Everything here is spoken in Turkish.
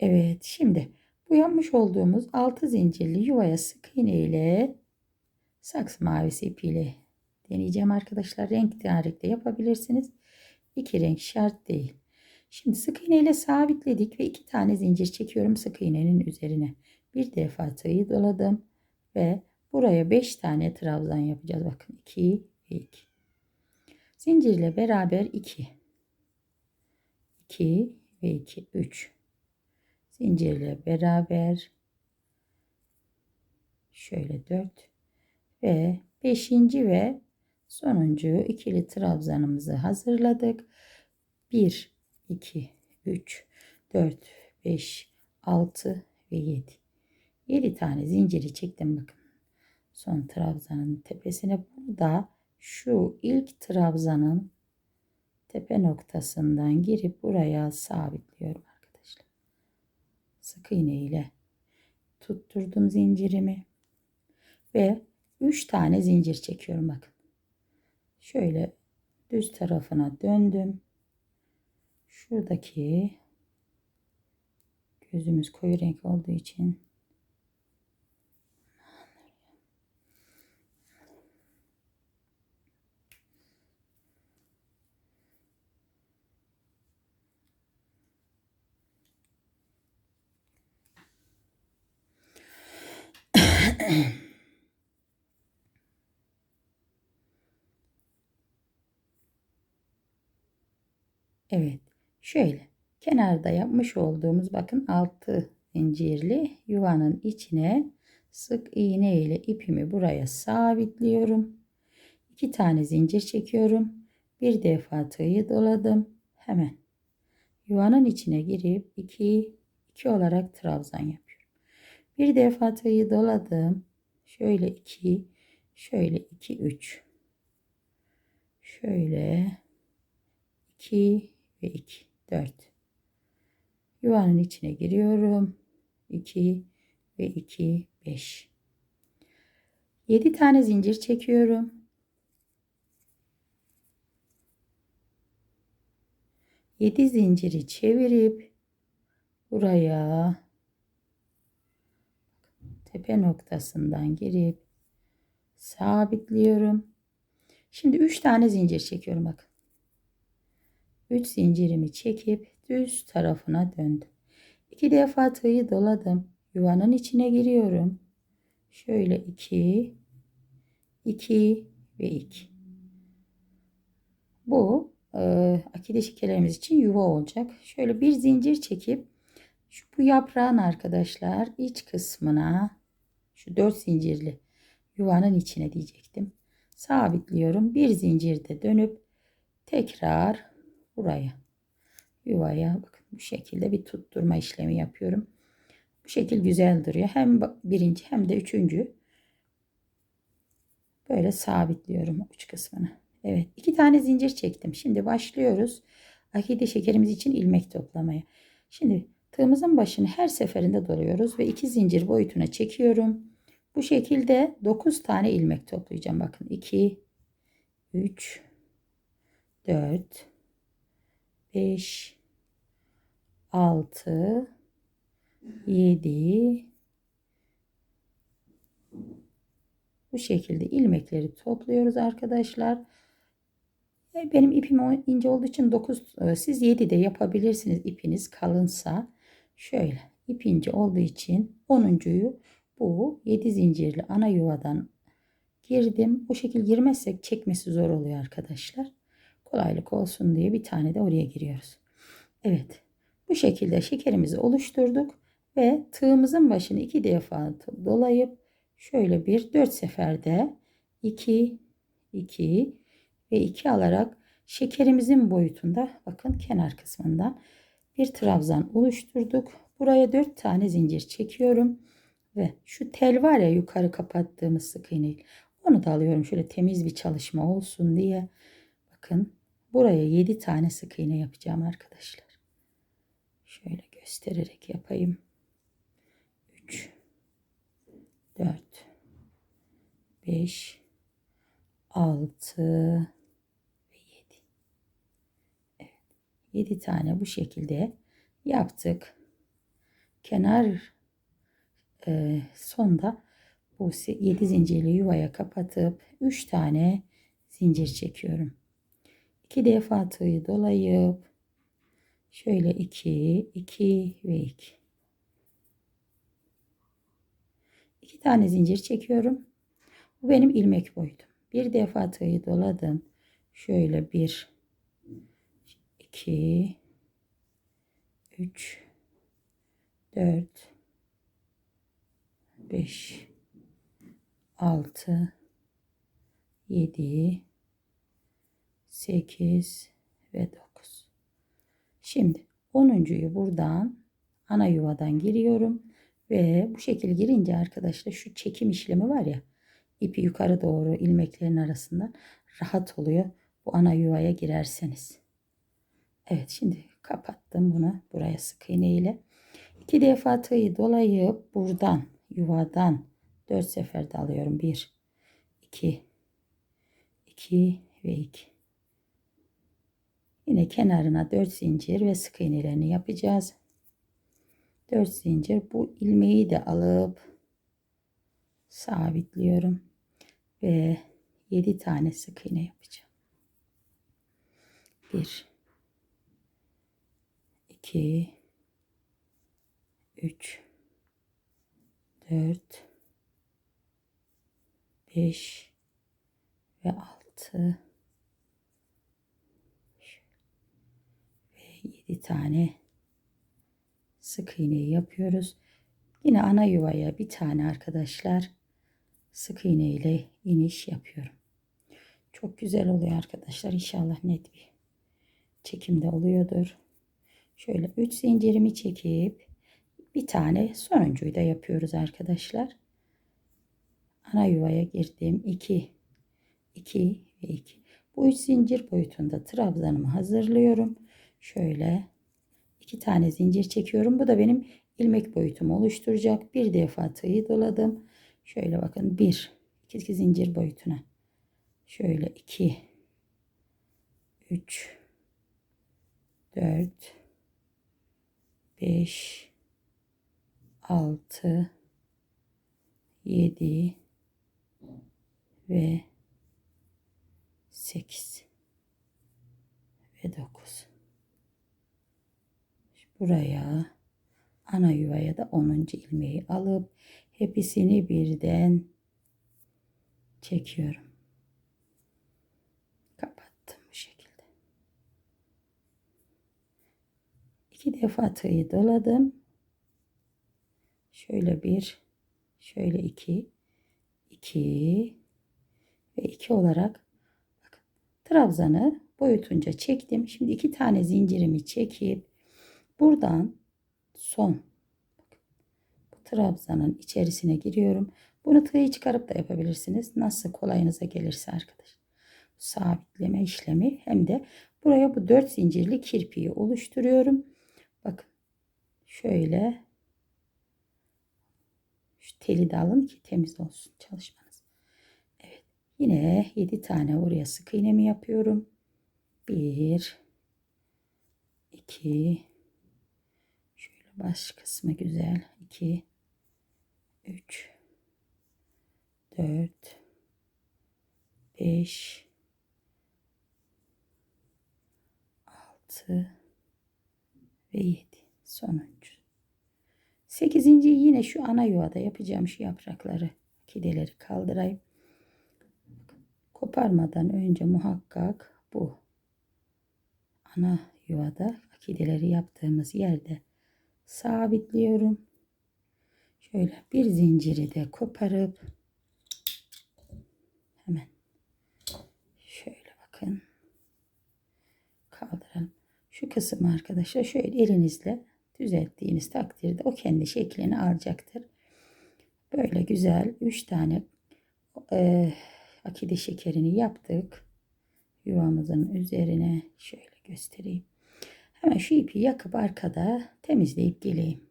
Evet şimdi bu yapmış olduğumuz 6 zincirli yuvaya sık iğne ile saksı mavisi ipiyle deneyeceğim arkadaşlar. Renk de yapabilirsiniz. İki renk şart değil. Şimdi sık iğne ile sabitledik ve iki tane zincir çekiyorum sık iğnenin üzerine. Bir defa tığ'ı doladım ve buraya 5 tane trabzan yapacağız. Bakın 2 ve 2. Zincirle beraber 2. 2 ve 2 3. Zincirle beraber şöyle 4 ve 5. ve sonuncu ikili trabzanımızı hazırladık. 1 2 3 4 5 6 ve 7. 7 tane zinciri çektim bakın. Son trabzanın tepesine burada şu ilk trabzanın tepe noktasından girip buraya sabitliyorum. Sık iğne ile tutturdum zincirimi ve 3 tane zincir çekiyorum bakın. Şöyle düz tarafına döndüm. Şuradaki gözümüz koyu renk olduğu için Evet. Şöyle kenarda yapmış olduğumuz bakın altı zincirli yuvanın içine sık iğne ile ipimi buraya sabitliyorum. İki tane zincir çekiyorum. Bir defa tığı doladım. Hemen yuvanın içine girip 2 2 olarak trabzan yapıyorum. Bir defa tığı doladım. Şöyle 2 şöyle 2 3 şöyle 2 ve 2 4 yuvanın içine giriyorum. 2 ve 2 5 7 tane zincir çekiyorum. 7 zinciri çevirip buraya tepe noktasından girip sabitliyorum. Şimdi 3 tane zincir çekiyorum bakın. 3 zincirimi çekip düz tarafına döndüm. 2 defa tığı doladım. Yuvanın içine giriyorum. Şöyle 2 2 ve 2. Bu e, akide şekerlerimiz için yuva olacak. Şöyle bir zincir çekip şu bu yaprağın arkadaşlar iç kısmına şu 4 zincirli yuvanın içine diyecektim. Sabitliyorum. Bir zincirde dönüp tekrar buraya yuvaya bakın bu şekilde bir tutturma işlemi yapıyorum. Bu şekil güzel duruyor. Hem birinci hem de üçüncü böyle sabitliyorum uç kısmını. Evet iki tane zincir çektim. Şimdi başlıyoruz. Akide şekerimiz için ilmek toplamaya. Şimdi tığımızın başını her seferinde doluyoruz ve iki zincir boyutuna çekiyorum. Bu şekilde 9 tane ilmek toplayacağım. Bakın 2 3 4 5 6 7 bu şekilde ilmekleri topluyoruz arkadaşlar. Benim ipim ince olduğu için 9 e, siz 7 de yapabilirsiniz ipiniz kalınsa. Şöyle ip ince olduğu için 10.yu bu 7 zincirli ana yuvadan girdim. Bu şekil girmezsek çekmesi zor oluyor arkadaşlar. Kolaylık olsun diye bir tane de oraya giriyoruz. Evet. Bu şekilde şekerimizi oluşturduk ve tığımızın başını iki defa dolayıp şöyle bir dört seferde 2 2 ve 2 alarak şekerimizin boyutunda bakın kenar kısmından bir trabzan oluşturduk. Buraya 4 tane zincir çekiyorum ve şu tel var ya yukarı kapattığımız sık iğne onu da alıyorum şöyle temiz bir çalışma olsun diye. Bakın Buraya 7 tane sık iğne yapacağım arkadaşlar. Şöyle göstererek yapayım. 3 4 5 6 ve 7. Evet. 7 tane bu şekilde yaptık. kenar e, sonda bu 7 zincirli yuvaya kapatıp 3 tane zincir çekiyorum. 2 defa tığı dolayıp şöyle 2 2 ve 2 2 tane zincir çekiyorum. Bu benim ilmek boyutum. Bir defa tığı doladım. Şöyle 1 2 3 4 5 6 7 8 ve 9 şimdi 10.yu buradan ana yuvadan giriyorum ve bu şekil girince arkadaşlar şu çekim işlemi var ya ipi yukarı doğru ilmeklerin arasından rahat oluyor. Bu ana yuvaya girerseniz Evet şimdi kapattım bunu. Buraya sık iğne ile. İki defa tığı dolayıp buradan yuvadan 4 seferde alıyorum. 1 2 2 ve 2 yine kenarına 4 zincir ve sık iğnelerini yapacağız. 4 zincir bu ilmeği de alıp sabitliyorum ve 7 tane sık iğne yapacağım. 1 2 3 4 5 ve 6 ve 7 tane sık iğneyi yapıyoruz. Yine ana yuvaya bir tane arkadaşlar sık iğne ile iniş yapıyorum. Çok güzel oluyor arkadaşlar. İnşallah net bir çekimde oluyordur. Şöyle 3 zincirimi çekip bir tane sonuncuyu da yapıyoruz arkadaşlar. Ana yuvaya girdim. 2 2 ve 2. Bu 3 zincir boyutunda trabzanımı hazırlıyorum. Şöyle iki tane zincir çekiyorum. Bu da benim ilmek boyutumu oluşturacak. Bir defa tığı doladım. Şöyle bakın 1 2 zincir boyutuna. Şöyle 2 3 4 5 6 7 ve 8 ve 9 buraya ana yuvaya da 10. ilmeği alıp hepsini birden çekiyorum kapattım bu şekilde iki defa tığı doladım şöyle bir şöyle iki iki ve iki olarak bakın, trabzanı boyutunca çektim. Şimdi iki tane zincirimi çekip buradan son bu trabzanın içerisine giriyorum. Bunu tığı çıkarıp da yapabilirsiniz. Nasıl kolayınıza gelirse arkadaş. Sabitleme işlemi hem de buraya bu dört zincirli kirpiği oluşturuyorum. Bakın şöyle şu teli de alın ki temiz olsun çalışmanız. Evet. Yine 7 tane oraya sık iğnemi yapıyorum. 1 2 şöyle baş kısmı güzel. 2 3 4 5 6 ve 7 sonuncu. Sekizinci yine şu ana yuvada yapacağım şu yaprakları kideleri kaldırayım. Koparmadan önce muhakkak bu ana yuvada akideleri yaptığımız yerde sabitliyorum. Şöyle bir zinciri de koparıp hemen şöyle bakın kaldıralım. Şu kısım arkadaşlar şöyle elinizle düzelttiğiniz takdirde o kendi şeklini alacaktır. Böyle güzel 3 tane e, akide şekerini yaptık. Yuvamızın üzerine şöyle göstereyim. Hemen şu ipi yakıp arkada temizleyip geleyim.